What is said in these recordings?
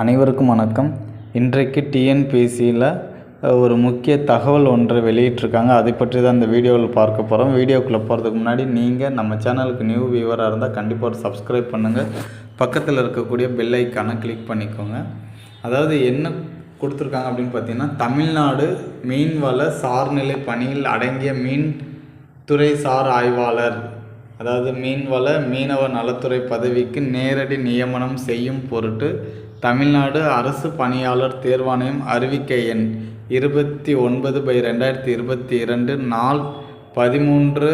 அனைவருக்கும் வணக்கம். இன்றைக்கு டிஎன்பிஎஸ்சியில் ஒரு முக்கிய தகவல் ஒன்றை வெளியிட்டிருக்காங்க. அதை பற்றி தான் இந்த வீடியோவில் பார்க்க போகிறோம் வீடியோக்குள்ளே போகிறதுக்கு முன்னாடி நீங்கள் நம்ம சேனலுக்கு நியூ வியூவராக இருந்தால் கண்டிப்பாக ஒரு சப்ஸ்கிரைப் பண்ணுங்கள் பக்கத்தில் இருக்கக்கூடிய பெல் ஐக்கானை கிளிக் பண்ணிக்கோங்க. அதாவது என்ன கொடுத்துருக்காங்க அப்படின்னு பார்த்தீங்கன்னா தமிழ்நாடு மீன்வள சார்நிலை பணியில் அடங்கிய மீன் துறை சார் ஆய்வாளர் அதாவது மீன்வள மீனவ நலத்துறை பதவிக்கு நேரடி நியமனம் செய்யும் பொருட்டு தமிழ்நாடு அரசு பணியாளர் தேர்வாணையம் அறிவிக்கை எண் இருபத்தி ஒன்பது பை ரெண்டாயிரத்தி இருபத்தி இரண்டு நாள் பதிமூன்று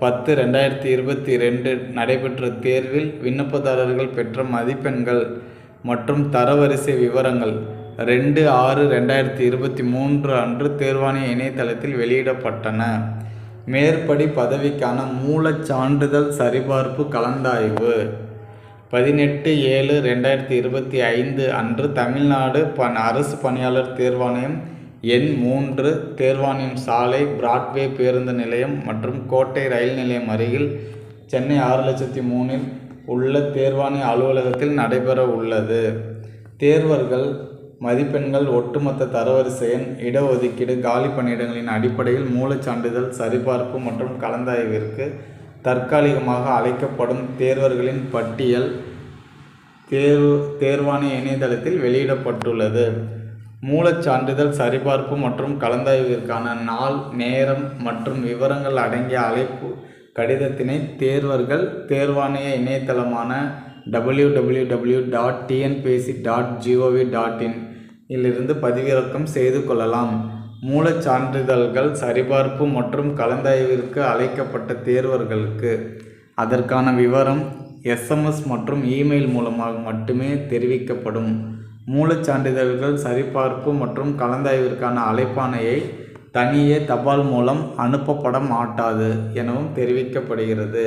பத்து ரெண்டாயிரத்தி இருபத்தி ரெண்டு நடைபெற்ற தேர்வில் விண்ணப்பதாரர்கள் பெற்ற மதிப்பெண்கள் மற்றும் தரவரிசை விவரங்கள் ரெண்டு ஆறு ரெண்டாயிரத்தி இருபத்தி மூன்று அன்று தேர்வாணைய இணையதளத்தில் வெளியிடப்பட்டன. மேற்படி பதவிக்கான மூலச் சான்றிதழ் சரிபார்ப்பு கலந்தாய்வு. பதினெட்டு ஏழு ரெண்டாயிரத்தி இருபத்தி ஐந்து அன்று தமிழ்நாடு பண் அரசு பணியாளர் தேர்வாணையம் எண் மூன்று தேர்வாணையம் சாலை பிராட்வே பேருந்து நிலையம் மற்றும் கோட்டை ரயில் நிலையம் அருகில் சென்னை ஆறு லட்சத்தி மூணில் உள்ள தேர்வாணைய அலுவலகத்தில் நடைபெற உள்ளது. தேர்வர்கள் மதிப்பெண்கள் ஒட்டுமொத்த தரவரிசை எண் இடஒதுக்கீடு காலி பணியிடங்களின் அடிப்படையில் மூலச் சான்றிதழ் சரிபார்ப்பு மற்றும் கலந்தாய்விற்கு தற்காலிகமாக அழைக்கப்படும் தேர்வர்களின் பட்டியல் தேர்வு தேர்வாணைய இணையதளத்தில் வெளியிடப்பட்டுள்ளது. மூலச் சான்றிதழ் சரிபார்ப்பு மற்றும் கலந்தாய்விற்கான நாள் நேரம் மற்றும் விவரங்கள் அடங்கிய அழைப்பு கடிதத்தினை தேர்வர்கள் தேர்வாணைய இணையதளமான W W W dot TNPSC dot G O V dot in இலிருந்து பதிவிறக்கம் செய்து கொள்ளலாம். மூலச் சான்றிதழ்கள் சரிபார்ப்பு மற்றும் கலந்தாய்விற்கு அழைக்கப்பட்ட தேர்வர்களுக்கு. அதற்கான விவரம் எஸ்எம்எஸ் மற்றும் இமெயில் மூலமாக மட்டுமே தெரிவிக்கப்படும். மூலச் சான்றிதழ்கள் சரிபார்ப்பு மற்றும் கலந்தாய்விற்கான அழைப்பானையை தனியே தபால் மூலம் அனுப்பப்பட மாட்டாது எனவும் தெரிவிக்கப்படுகிறது.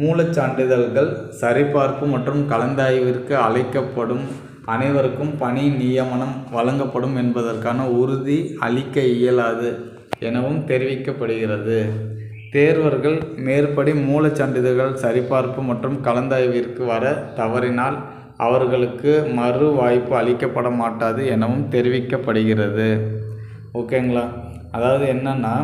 மூலச் சான்றிதழ்கள் சரிபார்ப்பு மற்றும் கலந்தாய்விற்கு அழைக்கப்படும் அனைவருக்கும் பணி நியமனம் வழங்கப்படும் என்பதற்கான உறுதி அளிக்க இயலாது எனவும் தெரிவிக்கப்படுகிறது. தேர்வர்கள் மேற்படி மூலச்சான்றிதழ்கள் சரிபார்ப்பு மற்றும் கலந்தாய்விற்கு வர தவறினால் அவர்களுக்கு மறு வாய்ப்பு அளிக்கப்பட மாட்டாது எனவும் தெரிவிக்கப்படுகிறது. ஓகேங்களா? அதாவது என்னென்னா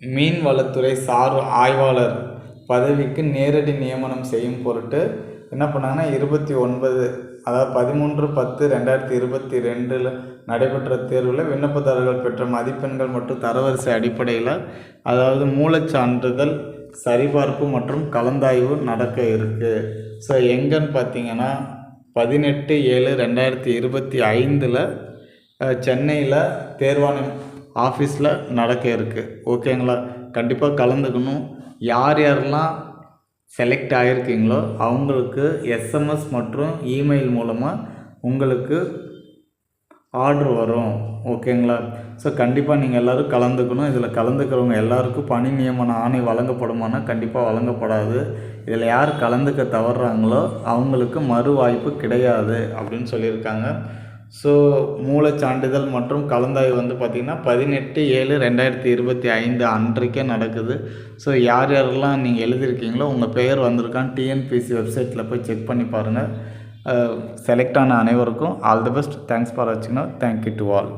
மீன்வளத்துறை சார் ஆய்வாளர் பதவிக்கு நேரடி நியமனம் செய்யும் பொருட்டு என்ன பண்ணாங்கன்னா இருபத்தி ஒன்பது அதாவது பதிமூன்று பத்து ரெண்டாயிரத்தி இருபத்தி ரெண்டில் நடைபெற்ற தேர்வில் விண்ணப்பதாரர்கள் பெற்ற மதிப்பெண்கள் மற்றும் தரவரிசை அடிப்படையில் அதாவது மூலச் சான்றிதழ் சரிபார்ப்பு மற்றும் கலந்தாய்வு நடக்க இருக்குது ஸோ எங்கன்னு பார்த்தீங்கன்னா பதினெட்டு ஏழு ரெண்டாயிரத்தி இருபத்தி ஐந்தில் சென்னையில் தேர்வாணையம் ஆஃபீஸில் நடக்க இருக்குது ஓகேங்களா கண்டிப்பாக கலந்துக்கணும். யார் யாரெல்லாம் செலக்ட் ஆகிருக்கீங்களோ அவங்களுக்கு எஸ்எம்எஸ் மற்றும் இமெயில் மூலமாக உங்களுக்கு ஆர்டர் வரும். ஓகேங்களா ஸோ கண்டிப்பாக நீங்கள் எல்லோரும் கலந்துக்கணும். இதில் கலந்துக்கிறவங்க எல்லாருக்கும் பணி நியமன ஆணை வழங்கப்படுமானா கண்டிப்பாக வழங்கப்படாது. இதில் யார் கலந்துக்க தவறுறாங்களோ அவங்களுக்கு மறு வாய்ப்பு கிடையாது அப்படின்னு சொல்லியிருக்காங்க. ஸோ மூலச் சான்றிதழ் மற்றும் கலந்தாய்வு வந்து பார்த்திங்கன்னா பதினெட்டு ஏழு ரெண்டாயிரத்தி இருபத்தி ஐந்து அன்றைக்கே நடக்குது. ஸோ யார் யாரெல்லாம் நீங்கள் எழுதியிருக்கீங்களோ உங்கள் பெயர் வந்திருக்கான்னு டிஎன்பிசி வெப்சைட்டில் போய் செக் பண்ணி பாருங்கள் செலக்ட் ஆன அனைவருக்கும் all the best thanks for வாட்சிங்னா thank you to all